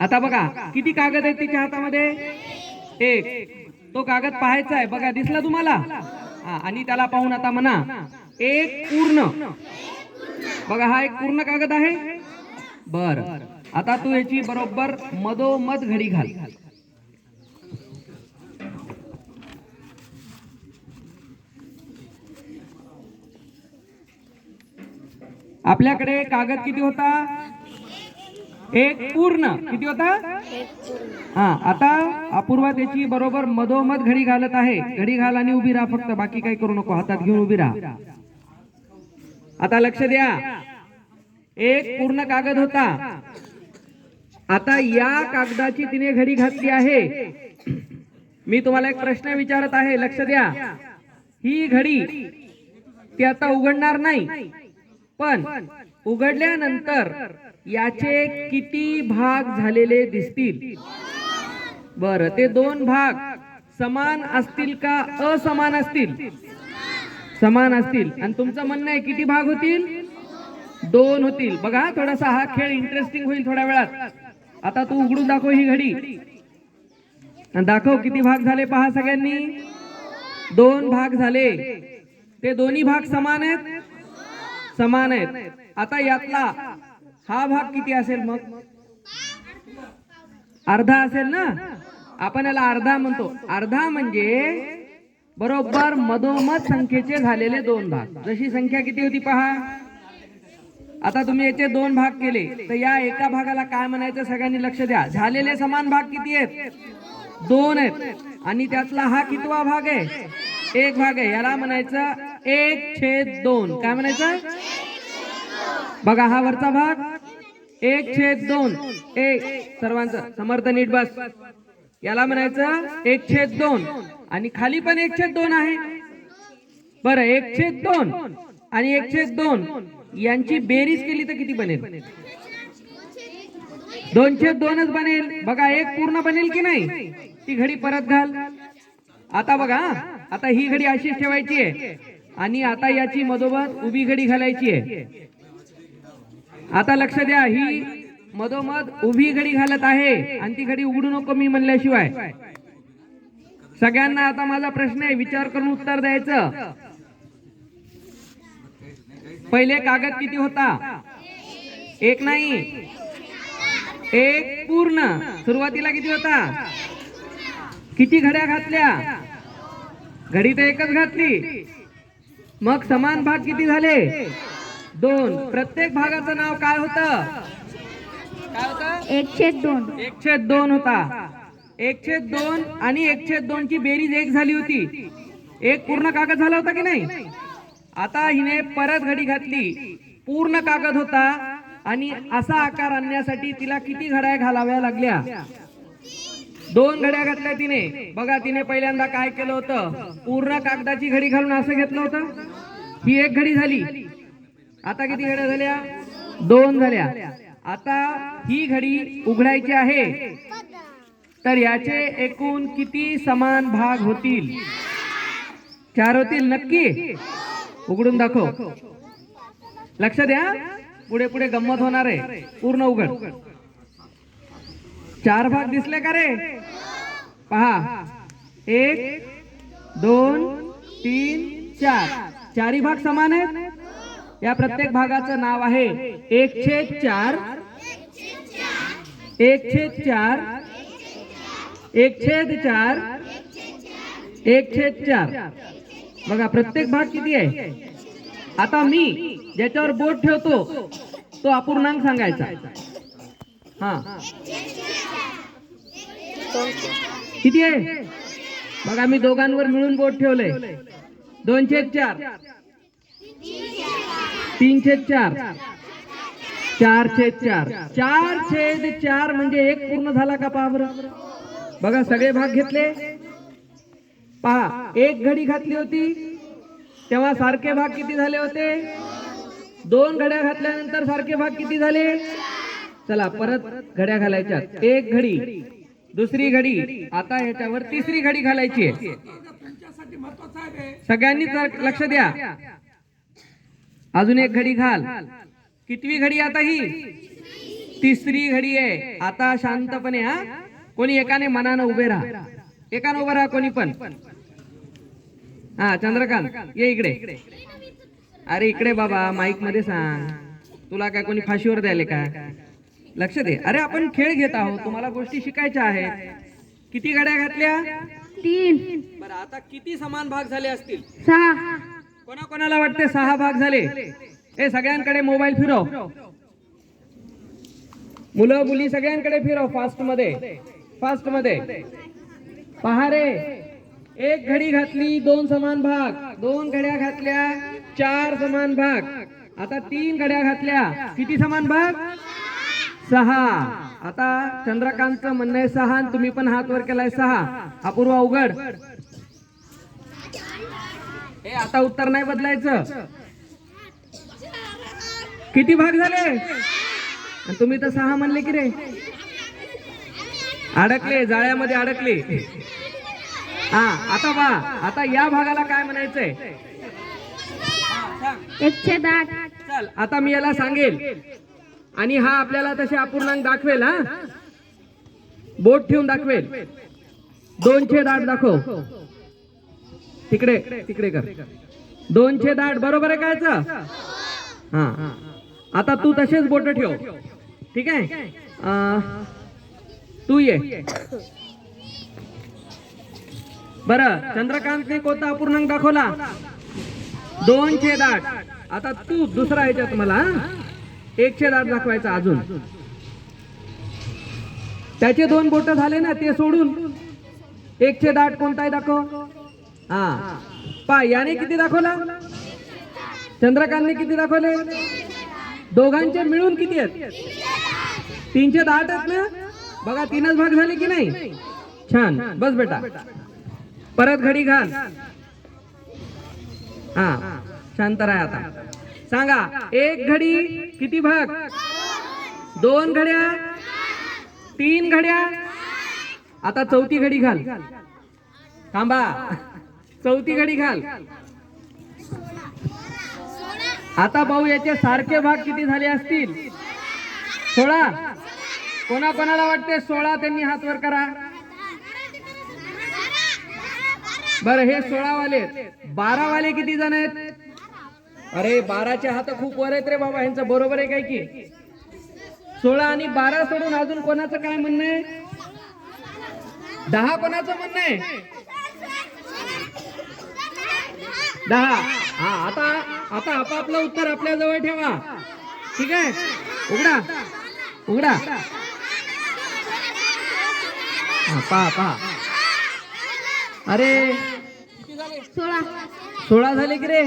आता बघा किती कागद आहेत तिच्या हातामध्ये? एक. तो कागद पाहायचा आहे. बघा दिसला तुम्हाला? हा, आणि त्याला पाहून आता म्हणा. एक पूर्ण. बघा हा एक पूर्ण कागद आहे. बर. आता तू याची बरोबर मधोमध घडी घाल. आपल्याकडे कागद किती होता? एक पूर्ण. किती होता? हा आता अपूर्वा त्याची बरोबर मधोमध घडी घालत आहे. घडी घाल आणि उभी राहा फक्त. बाकी काही करू नको. हातात घेऊन उभी राहा. आता लक्ष द्या. एक पूर्ण कागद होता. आता या कागदाची तिने घडी घातली आहे. मी तुम्हाला एक प्रश्न विचारत आहे. लक्ष द्या. ही घडी ती आता उघडणार नाही. पण उघडल्यानंतर याचे किती भाग झालेले दिसतील? बर ते दोन भाग समान असतील का असमान असतील? समान असतील. आणि तुमचं म्हणणं आहे किती भाग होतील? दोन होतील. बघा थोडासा हा खेळ इंटरेस्टिंग होईल थोड्या वेळात. आता तू उघडून दाखव ही घडी. आणि दाखव किती भाग झाले पहा सगळ्यांनी. दोन भाग झाले. ते दोन्ही भाग समान आहेत? समान आहेत. आता यातला हा भाग किती असेल मग? अर्धा असेल ना? आपण याला अर्धा म्हणतो. अर्धा म्हणजे बरोबर मधोमध संख्येचे झालेले दोन भाग. जशी संख्या किती होती पहा. आता तुम्ही याचे दोन भाग केले. तर या एका भागाला काय म्हणायचं सगळ्यांनी लक्ष द्या. झालेले समान भाग किती आहेत? दोन आहेत. आणि त्यातला हा कितवा भाग आहे? एक भाग आहे. याला म्हणायचं एक छेद दोन. काय म्हणायचं? बघा हा वरचा भाग. एक छेद दोन. एक. सर्वांचं. समर्थ नीट बस. याला म्हणायचं एक छेद दोन. आणि खाली पण एक छेद दोन आहे. बरं एक छेद दोन. आणि एक छेद दोन. यांची बेरीज केली तर किती बनेल? दोन छेद दोनच बनेल. बघा एक पूर्ण बनेल की नाही? ती घडी परत घाल. आता बघा आता ही घडी अशीच ठेवायची आहे. आणि आता याची मधोमध उभी घडी घालायची आहे. आता लक्ष द्या ही मधोमध उभी घडी घालत आहे आणि ती घडी उघडू नको मी म्हणल्याशिवाय. सगळ्यांना आता माझा प्रश्न आहे विचार करून उत्तर द्यायचं. पहिले कागद किती होता? एक नाही. एक पूर्ण. सुरुवातीला किती होता? किती घड्या घातल्या? घडी तर एकच घातली. मग समान भाग किती झाले? दोन. प्रत्येक भागाचं नाव काय होतं? एकशे दोन. एकशे दोन होता. एकशे दोन आणि एकशे दोन ची बेरीज एक झाली होती. एक पूर्ण कागद झाला होता की नाही? आता हिने परत घडी घातली. पूर्ण कागद होता आणि असा आकार आणण्यासाठी तिला किती घड्या घालाव्या लागल्या? दोन घड्या घातल्या तिने. बघा तिने पहिल्यांदा काय केलं होतं? पूर्ण कागदाची घडी घालून असं घेतलं होतं? ही एक घडी झाली. आता किती घड्या झाल्या? दोन झाल्या. आता ही घडी उघडायची आहे. तर याचे एकूण किती समान भाग होतील? चार होतील नक्की? उघडून दाखव. लक्ष द्या. पुढे पुढे गंमत होणार आहे. पूर्ण उघड. चार भाग दिसले का रे? पहा. एक दोन तीन चार. चारही भाग समान आहेत? या प्रत्येक भागाचं नाव आहे एक छेद चार. एक छेद चार. एक छेद चार. एक छेद चार. बघा प्रत्येक भाग किती आहे? आता मी ज्याच्यावर बोट ठेवतो तो अपूर्णांक सांगायचा. हा. किती आहे? बघा मी दोघांवर मिळून बोट ठेवलंय. दोनशे चार. तीनशे चार. चार चार. चार छेद चार म्हणजे एक पूर्ण झाला का पहा बरं? बघा सगळे भाग घेतले? पहा एक घडी घातली होती तेव्हा सारखे भाग किती झाले होते? दोन घड्या घातल्यानंतर सारखे भाग किती झाले? चला परत घड्या घालायच्या एक घडी. दुसरी घडी. आता ह्याच्यावर तिसरी घडी घालायची आहे. सगळ्यांनी लक्ष द्या. अजून एक घडी घाल. कितवी घडी आता ही? तिसरी घडी आहे. आता शांतपणे हा? कोणी एकाने मनानं उभे राहा. एकानं उभं राहा कोणी पण. हा चंद्रकांत ये इकडे. अरे इकडे बाबा माईकमध्ये सांग. तुला काय कोणी फाशीवर द्यायले का? लक्ष दे. अरे आपण खेळ घेत आहोत. तुम्हाला गोष्टी शिकायच्या आहेत. किती गाड्या घातल्या? तीन. बरं आता किती समान भाग झाले असतील? सहा. कोणा कोणाला वाटते सहा भाग झाले? हे सगळ्यांकडे मोबाईल फिरव. मुलं मुली सगळ्यांकडे फिरव. फास्टमध्ये फास्टमध्ये पहा रे. एक घडी घातली दोन समान भाग. दोन घड्या घातल्या चार समान भाग. आता तीन घड्या घातल्या. किती समान भाग? सहा. आता चंद्रकांतचं म्हणणं आहे सहा आणि तुम्ही पण हात वर केलाय सहा. अपूर्वा उघड. हे आता उत्तर नाही बदलायचं. किती भाग झाले? तुम्ही तर सहा म्हणले की रे. अडकले जाळ्यामध्ये अडकले. हा आता बा आता या भागाला काय म्हणायचंय? चल आता मी याला सांगेल. आणि हा आपल्याला तसे अपूर्णांक दाखवेल हा? बोट ठेवून दाखवेल. दोनशे दाट दाखव. तिकडे तिकडे कर. दोनशे दाट बरोबर आहे कायच हा. आता तू तसेच बोट ठेव. ठीक आहे? तू ये. बर चंद्रकांतने कोणता अपूर्णांक दाखवला? दोनशे दाट आता तू दुसरा ह्याच्यात मला एकशे दाट दाखवायचा अजून. त्याचे दोन बोट झाले ना ते सोडून. एकशे दाट कोणता आहे दाखव. हा. पा याने किती दाखवला? चंद्रकांतने किती दाखवले? दोघांचे मिळून किती आहेत? तीनशे दाट आहेत ना? बघा तीनच भाग झाले की नाही? छान. बस बेटा. परत घडी घाल. हा. शांत राहा आता. सांगा एक घडी किती भाग? दोन घड्या तीन घड्या? आता चौथी घडी घाल. थांबा. चौथी घडी घाल. आता भाऊ याचे सारखे भाग किती झाले असतील? सोळा. कोणा कोणाला वाटते सोळा त्यांनी हात वर करा? बरं हे सोळा वाले बारा वाले किती जण आहेत? अरे बाराचे हात खूप वर आहेत रे बाबा यांचं बरोबर आहे काय की? सोळा आणि बारा सोडून अजून कोणाचं काय म्हणणं आहे? दहा कोणाचं म्हणणं आहे? दहा. हा आता आता आपापलं उत्तर आपल्या जवळ ठेवा. ठीक आहे? उघडा. उघडा. पहा पहा. अरे सोळा सोळा झाले की रे?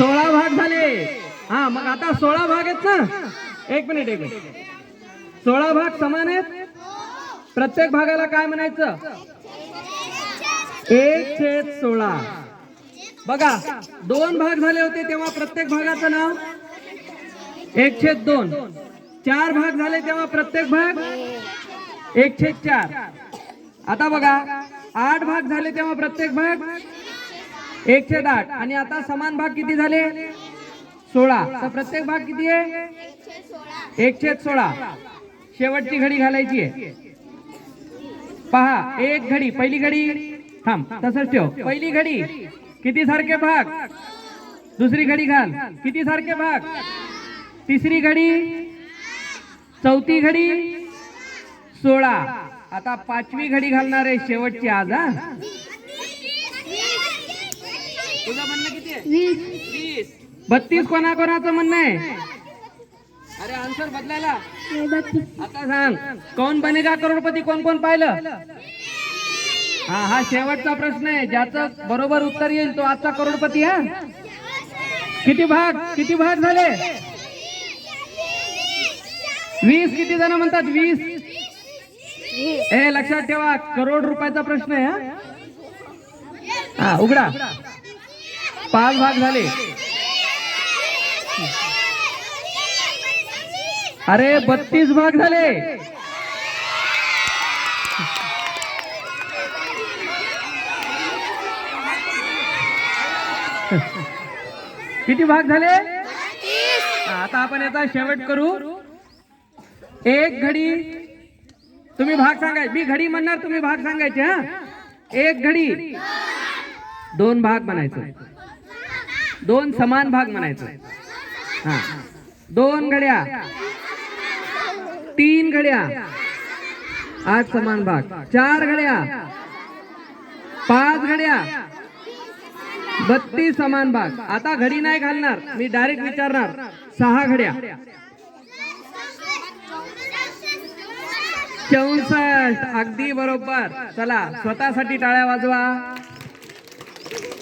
सोळा भाग झाले. हा मग आता सोळा भाग आहेत ना? एक मिनिट एक मिनिट. सोळा भाग समान आहेत? प्रत्येक भागाला काय म्हणायचं? एक छेद सोळा. बघा दोन भाग झाले होते तेव्हा प्रत्येक भागाचं नाव? एक छेद दोन. चार भाग झाले तेव्हा प्रत्येक भाग? एक छेद चार. आता बघा आठ भाग झाले तेव्हा प्रत्येक भाग? एकशे आठ. आणि आता समान भाग किती झाले? सोळा. तर प्रत्येक भाग किती आहे? एकशे सोळा. शेवटची घडी घालायची आहे. पहा एक घडी. पहिली घडी. थांब तसंच ठेव. पहिली घडी. किती सारखे भाग? दुसरी घडी घाल. किती सारखे भाग? तिसरी घडी. चौथी घडी. सोळा. आता पाचवी घडी घालणार आहे शेवटची आज हा तुझं म्हणणं किती आहे वीस बत्तीस कोणा कोणाचं म्हणणं आहे? अरे आन्सर बदलायला. आता सांग कौन बनेगा करोडपती कोण कोण पाहिलं? हा हा शेवटचा प्रश्न आहे. ज्याचं बरोबर उत्तर येईल तो आजचा करोडपती हा? किती भाग? किती भाग झाले? वीस किती जण म्हणतात? वीस. हे लक्षात ठेवा करोड रुपयाचा प्रश्न आहे हा? हा उघडा. पाच भाग झाले. अरे बत्तीस भाग झाले. किती भाग झाले? आता आपण याचा शेवट करू. एक घडी. तुम्ही भाग सांगाय मी घडी म्हणणार तुम्ही भाग सांगायचे हा? एक घडी. दोन भाग म्हणायचं. दोन समान भाग म्हणायचं. हा. दोन घड्या. तीन घड्या. आठ समान भाग. चार घड्या. पाच घड्या. बत्तीस समान भाग. आता घडी नाही घालणार. मी डायरेक्ट विचारणार. सहा घड्या. चौसष्ट. अगदी बरोबर. चला स्वतःसाठी टाळ्या वाजवा.